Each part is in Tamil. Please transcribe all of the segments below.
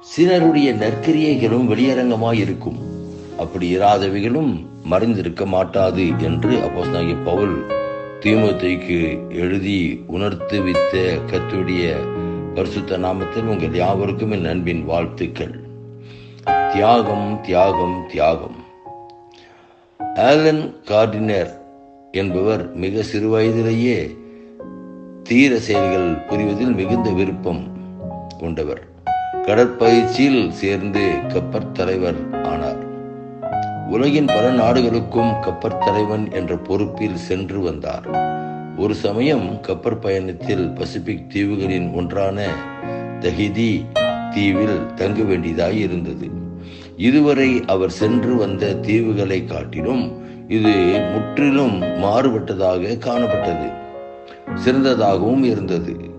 சிலருடைய நற்கிரியைகளும் வெளியரங்கமாயிருக்கும். அப்படி இராதவைகளும் மறைந்திருக்க மாட்டாது என்று அப்போஸ்தலனாகிய பவுல் தீமோத்தேயுக்கு எழுதி உணர்த்து வித்த கத்துடைய பரிசுத்த நாமத்தில் உங்கள் யாவருக்கும் என் அன்பின் வாழ்த்துக்கள். தியாகம் தியாகம் தியாகம். ஆலன் கார்டினர் என்பவர் மிக சிறு வயதிலேயே தீர செயல்கள் புரிவதில் மிகுந்த விருப்பம் கொண்டவர். கடற்பயிற்சியில் சேர்ந்து கப்பர் தலைவர் ஆனார். உலகின் பல நாடுகளுக்கும் கப்பர் தலைவன் என்ற பொறுப்பில் சென்று வந்தார். ஒரு சமயம் கப்பற் பயணத்தில் பசிபிக் தீவுகளின் ஒன்றான தஹிதி தீவில் தங்க வேண்டியதாய் இருந்தது. இதுவரை அவர் சென்று வந்த தீவுகளை காட்டிலும் இது முற்றிலும் மாறுபட்டதாக காணப்பட்டது. சிறந்ததாகவும் இருந்தது.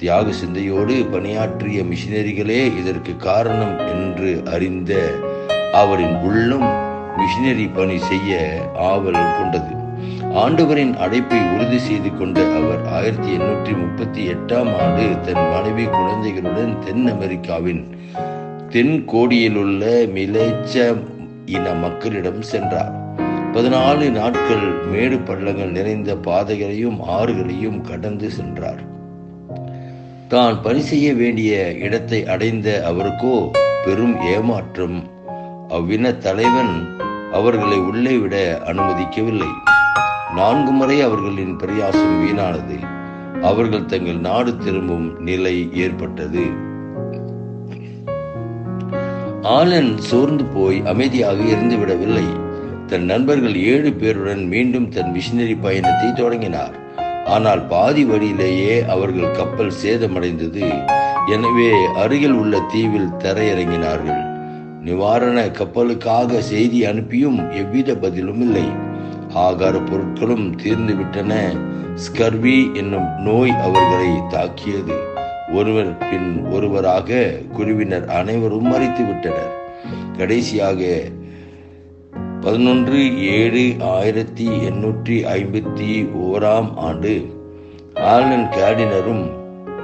தியாக சிந்தையோடு பணியாற்றிய மிஷினரிகளே இதற்கு காரணம் என்று அறிந்த அவரின் உள்ளம் மிஷினரி பணி செய்ய ஆவல் கொண்டது. ஆண்டவரின் அடைப்பை உறுதி செய்து கொண்ட அவர் ஆயிரத்தி எண்ணூற்றி முப்பத்தி எட்டாம் ஆண்டு தன் மனைவி குழந்தைகளுடன் தென் அமெரிக்காவின் தென் கோடியிலுள்ள மிலேச்ச இன மக்களிடம் சென்றார். பதினாலு நாட்கள் மேடு பள்ளங்கள் நிறைந்த பாதைகளையும் ஆறுகளையும் கடந்து சென்றார். தான் பணி செய்ய வேண்டிய இடத்தை அடைந்த அவருக்கோ பெரும் ஏமாற்றம். அவ்வின தலைவன் அவர்களை உள்ளே விட அனுமதிக்கவில்லை. நான்கு முறை அவர்களின் பிரயாசம் வீணானது. அவர்கள் தங்கள் நாடு திரும்பும் நிலை ஏற்பட்டது. ஆலன் சோர்ந்து போய் அமைதியாக இருந்து விடவில்லை தன் நண்பர்கள் ஏழு பேருடன் மீண்டும் தன் மிஷினரி பயணத்தை தொடங்கினார். ஆனால் பாதி வழியிலேயே அவர்கள் கப்பல் சேதமடைந்தது. எனவே அருகில் உள்ள தீவில் தரையிறங்கினார்கள். நிவாரண கப்பலுக்காக செய்தி அனுப்பியும் எவ்வித பதிலும் இல்லை. ஆகார பொருட்களும் தீர்ந்துவிட்டன ஸ்கர்வி என்னும் நோய் அவர்களை தாக்கியது. ஒருவர் பின் ஒருவராக குழுவினர் அனைவரும் மறித்து விட்டனர். கடைசியாக பதினொன்று ஏழு ஆயிரத்தி எண்ணூற்றி ஐம்பத்தி ஓராம் ஆண்டு ஆலன் கேடினரும்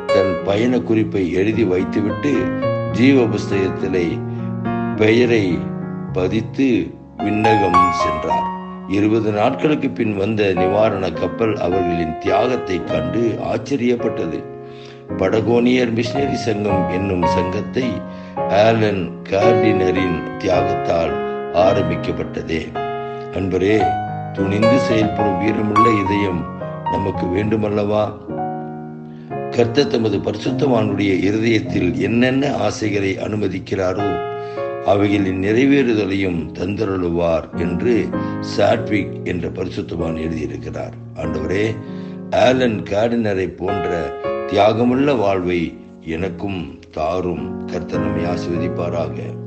தன் பயண குறிப்பை எழுதி வைத்துவிட்டு ஜீவ புஸ்தகத்திலே பெயரை பதித்து விண்ணகம் சென்றார். இருபது நாட்களுக்கு பின் வந்த நிவாரண கப்பல் அவர்களின் தியாகத்தை கண்டு ஆச்சரியப்பட்டது. படகோனியர் மிஷினரி சங்கம் என்னும் சங்கத்தை ஆலன் கார்டினரின் தியாகத்தால் ஆரம்பிக்கப்பட்டதே. அன்பரே துணிந்து செயல்படும் வீரமுள்ள இதயம் நமக்கு வேண்டுமல்லவா? கர்த்த தமது பரிசுத்தவானுடைய இருதயத்தில் என்னென்ன ஆசைகளை அனுமதிக்கிறாரோ அவைகளின் நிறைவேறுதலையும் தந்தருளுவார் என்று சாட்விக் என்ற பரிசுத்தவான் எழுதியிருக்கிறார். ஆண்டவரே ஆலன் கார்டினரை போன்ற தியாகமுள்ள வாழ்வை எனக்கும் தாரும் கர்த்தனமை ஆசிர்வதிப்பாராக.